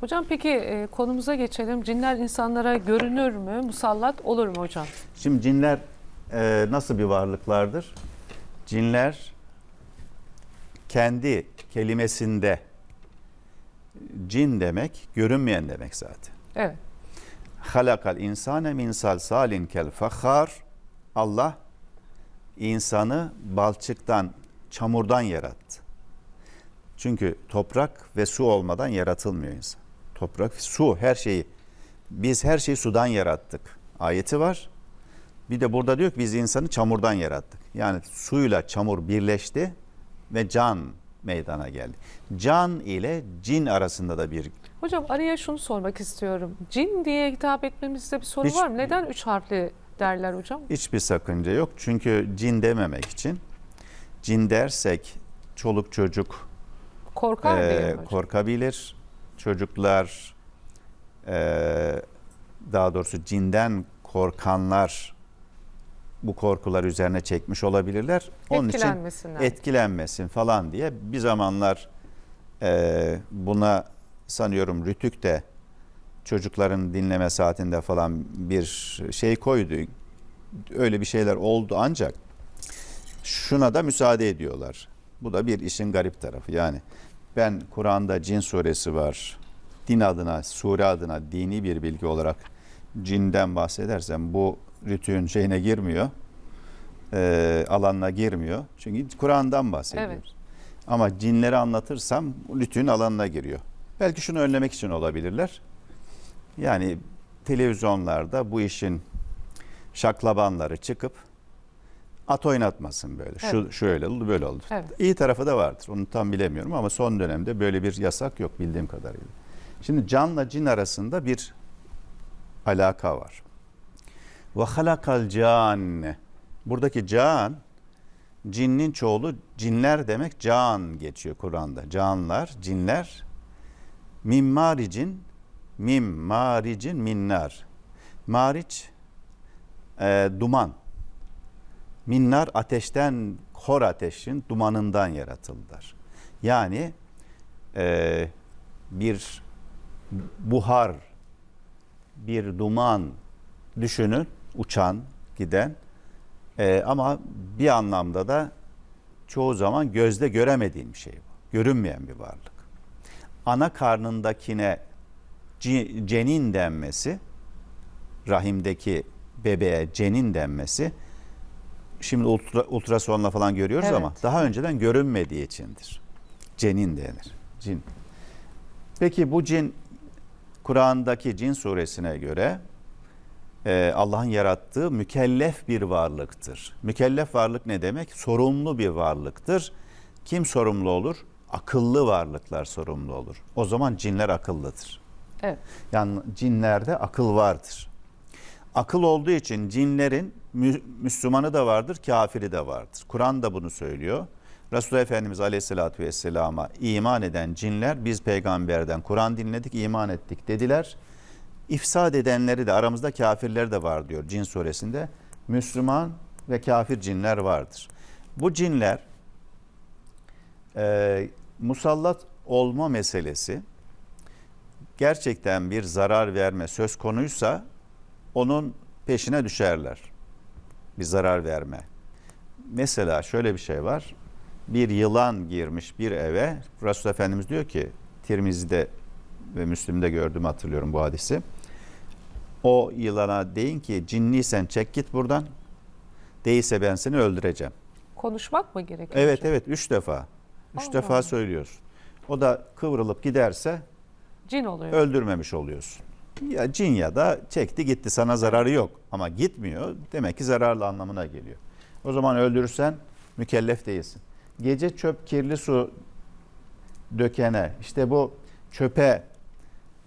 Hocam peki e, konumuza geçelim. Cinler insanlara görünür mü? Musallat olur mu hocam? Şimdi cinler e, nasıl bir varlıklardır? Cinler kendi kelimesinde cin demek görünmeyen demek zaten. Evet. Halakal insane min salsalin kel fakhar. Allah insanı balçıktan, çamurdan yarattı. Çünkü toprak ve su olmadan yaratılmıyor insan. Toprak, su her şeyi biz her şeyi sudan yarattık. Ayeti var. Bir de burada diyor ki biz insanı çamurdan yarattık. Yani suyla çamur birleşti ve can meydana geldi. Can ile cin arasında da bir Hocam araya şunu sormak istiyorum. Cin diye hitap etmemizde bir sorun Hiç- var mı? Neden üç harfli derler hocam? Hiçbir sakınca yok. Çünkü cin dememek için cin dersek çoluk çocuk Korkar e, korkabilir. Çocuklar e, daha doğrusu cinden korkanlar bu korkular üzerine çekmiş olabilirler. Onun için etkilenmesin falan diye bir zamanlar e, buna sanıyorum Rütük de çocukların dinleme saatinde falan bir şey koydu. Öyle bir şeyler oldu ancak şuna da müsaade ediyorlar. Bu da bir işin garip tarafı. Yani ben Kur'an'da cin suresi var. Din adına, sure adına dini bir bilgi olarak cinden bahsedersem bu rütüğün şeyine girmiyor. E, alanına girmiyor. Çünkü Kur'an'dan bahsediyoruz. Evet. Ama cinleri anlatırsam rütüğün alanına giriyor. Belki şunu önlemek için olabilirler. Yani televizyonlarda bu işin şaklabanları çıkıp at oynatmasın böyle. Şu Evet. şöyle oldu, böyle oldu. Evet. İyi tarafı da vardır. Onu tam bilemiyorum ama son dönemde böyle bir yasak yok bildiğim kadarıyla. Şimdi canla cin arasında bir alaka var. Ve halakal canne. Buradaki can cinnin çoğulu cinler demek can geçiyor Kur'an'da. Canlar, cinler mim maricin mim maricin minnar. Mariç e, duman. Minnar ateşten, kor ateşin dumanından yaratıldılar. Yani e, bir buhar, bir duman düşünün, uçan, giden E, ama bir anlamda da çoğu zaman gözde göremediğin bir şey bu. Görünmeyen bir varlık. Ana karnındakine cenin denmesi, rahimdeki bebeğe cenin denmesi, şimdi ultra, ultrasonla falan görüyoruz Evet. ama daha önceden görünmediği içindir. Cenin denir. Cin. Peki bu cin Kur'an'daki cin suresine göre e, Allah'ın yarattığı mükellef bir varlıktır. Mükellef varlık ne demek? Sorumlu bir varlıktır. Kim sorumlu olur? Akıllı varlıklar sorumlu olur. O zaman cinler akıllıdır. Evet. Yani cinlerde akıl vardır. Akıl olduğu için cinlerin mü- Müslümanı da vardır, kafiri de vardır. Kur'an da bunu söylüyor. Resulullah Efendimiz Aleyhisselatü Vesselam'a iman eden cinler biz peygamberden Kur'an dinledik, iman ettik dediler. İfsad edenleri de aramızda kafirler de var diyor cin suresinde. Müslüman ve kafir cinler vardır. Bu cinler e, musallat olma meselesi gerçekten bir zarar verme söz konuysa onun peşine düşerler. Bir zarar verme. Mesela şöyle bir şey var. Bir yılan girmiş bir eve. Resulullah Efendimiz diyor ki Tirmizi'de ve Müslim'de gördüm hatırlıyorum bu hadisi. O yılana deyin ki cinliysen çek git buradan. Değilse ben seni öldüreceğim. Konuşmak mı gerekiyor? Evet hocam? evet üç defa. Üç Allah defa söylüyorsun. O da kıvrılıp giderse Cin oluyor. öldürmemiş oluyorsun. Ya cin ya da çekti gitti sana zararı yok ama gitmiyor demek ki zararlı anlamına geliyor. O zaman öldürürsen mükellef değilsin. Gece çöp kirli su dökene işte bu çöpe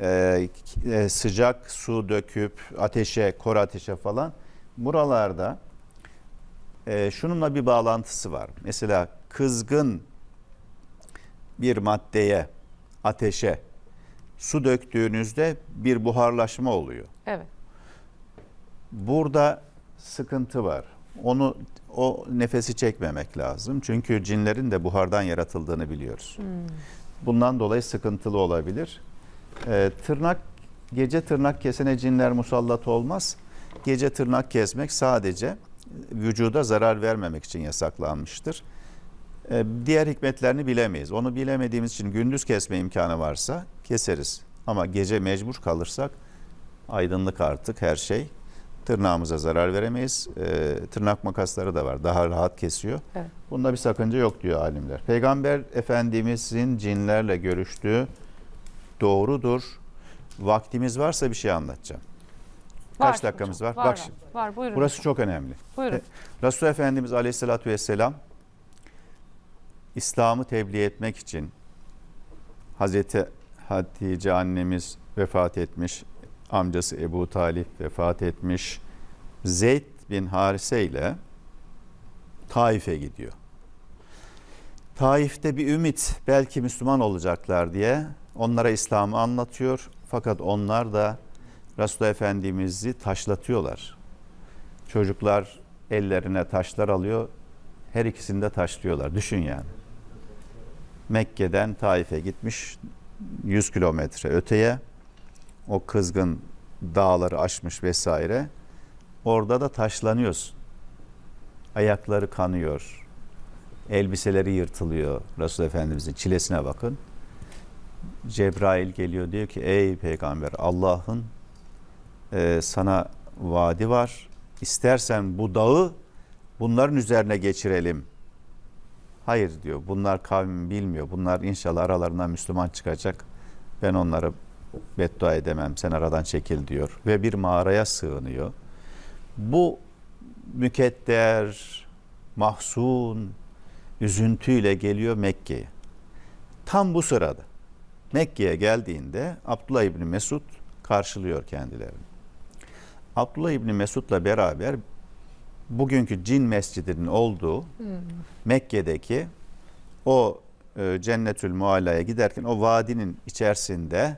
e, e, sıcak su döküp ateşe kor ateşe falan buralarda e, şununla bir bağlantısı var. Mesela kızgın bir maddeye ateşe su döktüğünüzde bir buharlaşma oluyor. Evet. Burada sıkıntı var. Onu o nefesi çekmemek lazım. Çünkü cinlerin de buhardan yaratıldığını biliyoruz. Bundan dolayı sıkıntılı olabilir. Ee, tırnak gece tırnak kesene cinler musallat olmaz. Gece tırnak kesmek sadece vücuda zarar vermemek için yasaklanmıştır. Ee, diğer hikmetlerini bilemeyiz. Onu bilemediğimiz için gündüz kesme imkanı varsa keseriz. Ama gece mecbur kalırsak aydınlık artık her şey. Tırnağımıza zarar veremeyiz. Ee, tırnak makasları da var. Daha rahat kesiyor. Evet. Bunda bir sakınca yok diyor alimler. Peygamber Efendimizin cinlerle görüştüğü doğrudur. Vaktimiz varsa bir şey anlatacağım. Kaç Var dakikamız hocam, var? Var, Bak var, şimdi. var. Buyurun. Burası çok önemli. Buyurun. E, Resulullah Efendimiz Aleyhisselatü Vesselam İslam'ı tebliğ etmek için Hazreti Hatice annemiz vefat etmiş, amcası Ebu Talip vefat etmiş, Zeyd bin Harise ile Taif'e gidiyor. Taif'te bir ümit belki Müslüman olacaklar diye onlara İslam'ı anlatıyor. Fakat onlar da Resulullah Efendimiz'i taşlatıyorlar. Çocuklar ellerine taşlar alıyor. Her ikisini de taşlıyorlar. Düşün yani. Mekke'den Taif'e gitmiş 100 kilometre öteye. O kızgın dağları aşmış vesaire. Orada da taşlanıyorsun. Ayakları kanıyor. Elbiseleri yırtılıyor. Resul Efendimizin çilesine bakın. Cebrail geliyor diyor ki ey peygamber Allah'ın e, sana vaadi var. İstersen bu dağı bunların üzerine geçirelim. Hayır diyor. Bunlar kavmim bilmiyor. Bunlar inşallah aralarından Müslüman çıkacak. Ben onları beddua edemem. Sen aradan çekil diyor. Ve bir mağaraya sığınıyor. Bu mükedder, mahzun, üzüntüyle geliyor Mekke'ye. Tam bu sırada Mekke'ye geldiğinde Abdullah İbni Mesud karşılıyor kendilerini. Abdullah İbni Mesud'la beraber bugünkü cin mescidinin olduğu Mekke'deki o e, Cennetül Mualla'ya giderken o vadinin içerisinde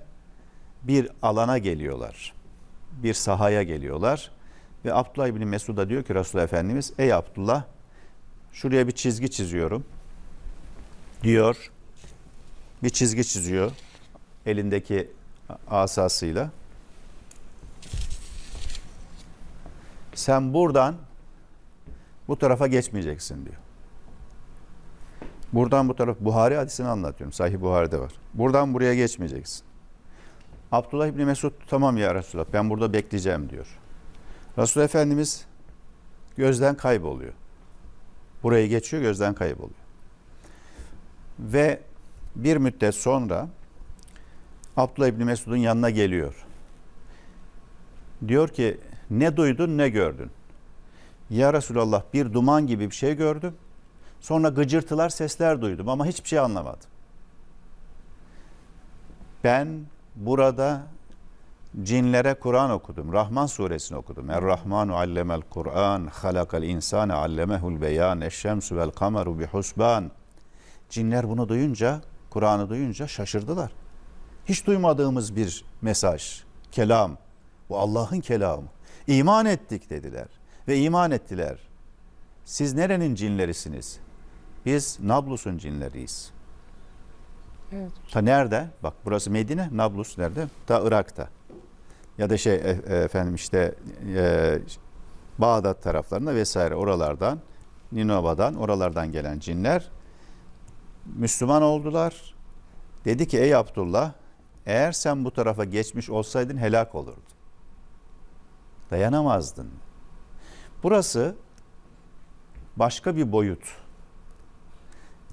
bir alana geliyorlar. Bir sahaya geliyorlar. Ve Abdullah İbni Mesud'a diyor ki Resulullah Efendimiz ey Abdullah şuraya bir çizgi çiziyorum diyor. Bir çizgi çiziyor elindeki asasıyla. Sen buradan bu tarafa geçmeyeceksin diyor. Buradan bu taraf Buhari hadisini anlatıyorum. Sahih Buhari'de var. Buradan buraya geçmeyeceksin. Abdullah İbni Mesud tamam ya Resulallah ben burada bekleyeceğim diyor. Resulullah Efendimiz gözden kayboluyor. Burayı geçiyor gözden kayboluyor. Ve bir müddet sonra Abdullah İbni Mesud'un yanına geliyor. Diyor ki ne duydun ne gördün? Ya Resulallah bir duman gibi bir şey gördüm. Sonra gıcırtılar sesler duydum ama hiçbir şey anlamadım. Ben burada cinlere Kur'an okudum. Rahman suresini okudum. Er-Rahmanu allemel Kur'an, halakal insane allemehul beyan, eşşemsu vel kameru bi husban. Cinler bunu duyunca, Kur'an'ı duyunca şaşırdılar. Hiç duymadığımız bir mesaj, kelam. Bu Allah'ın kelamı. İman ettik dediler ve iman ettiler. Siz nerenin cinlerisiniz? Biz Nablus'un cinleriyiz. Evet. Ta nerede? Bak burası Medine, Nablus nerede? Ta Irak'ta. Ya da şey e- e- efendim işte e, Bağdat taraflarında vesaire oralardan, Ninova'dan, oralardan gelen cinler Müslüman oldular. Dedi ki ey Abdullah eğer sen bu tarafa geçmiş olsaydın helak olurdun. Dayanamazdın. Burası başka bir boyut.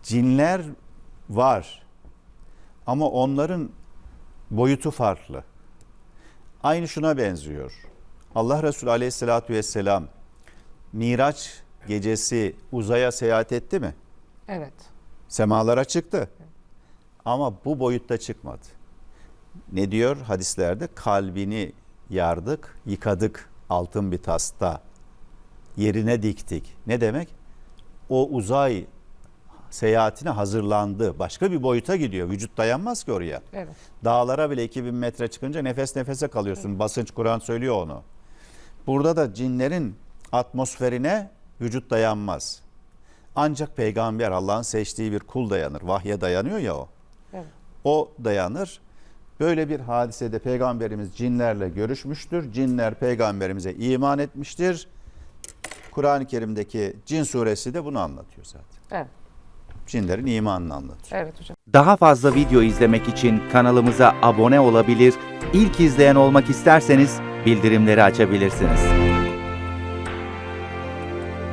Cinler var. Ama onların boyutu farklı. Aynı şuna benziyor. Allah Resulü Aleyhisselatü Vesselam Miraç gecesi uzaya seyahat etti mi? Evet. Semalara çıktı. Ama bu boyutta çıkmadı. Ne diyor hadislerde? Kalbini yardık, yıkadık altın bir tasta. Yerine diktik. Ne demek? O uzay seyahatine hazırlandı. Başka bir boyuta gidiyor. Vücut dayanmaz ki oraya. Evet. Dağlara bile 2000 metre çıkınca nefes nefese kalıyorsun. Basınç Kur'an söylüyor onu. Burada da cinlerin atmosferine vücut dayanmaz. Ancak peygamber Allah'ın seçtiği bir kul dayanır. Vahye dayanıyor ya o. Evet. O dayanır. Böyle bir hadisede peygamberimiz cinlerle görüşmüştür. Cinler peygamberimize iman etmiştir. Kur'an-ı Kerim'deki Cin suresi de bunu anlatıyor zaten. Evet. Cinlerin imanını anlatıyor. Evet hocam. Daha fazla video izlemek için kanalımıza abone olabilir, ilk izleyen olmak isterseniz bildirimleri açabilirsiniz.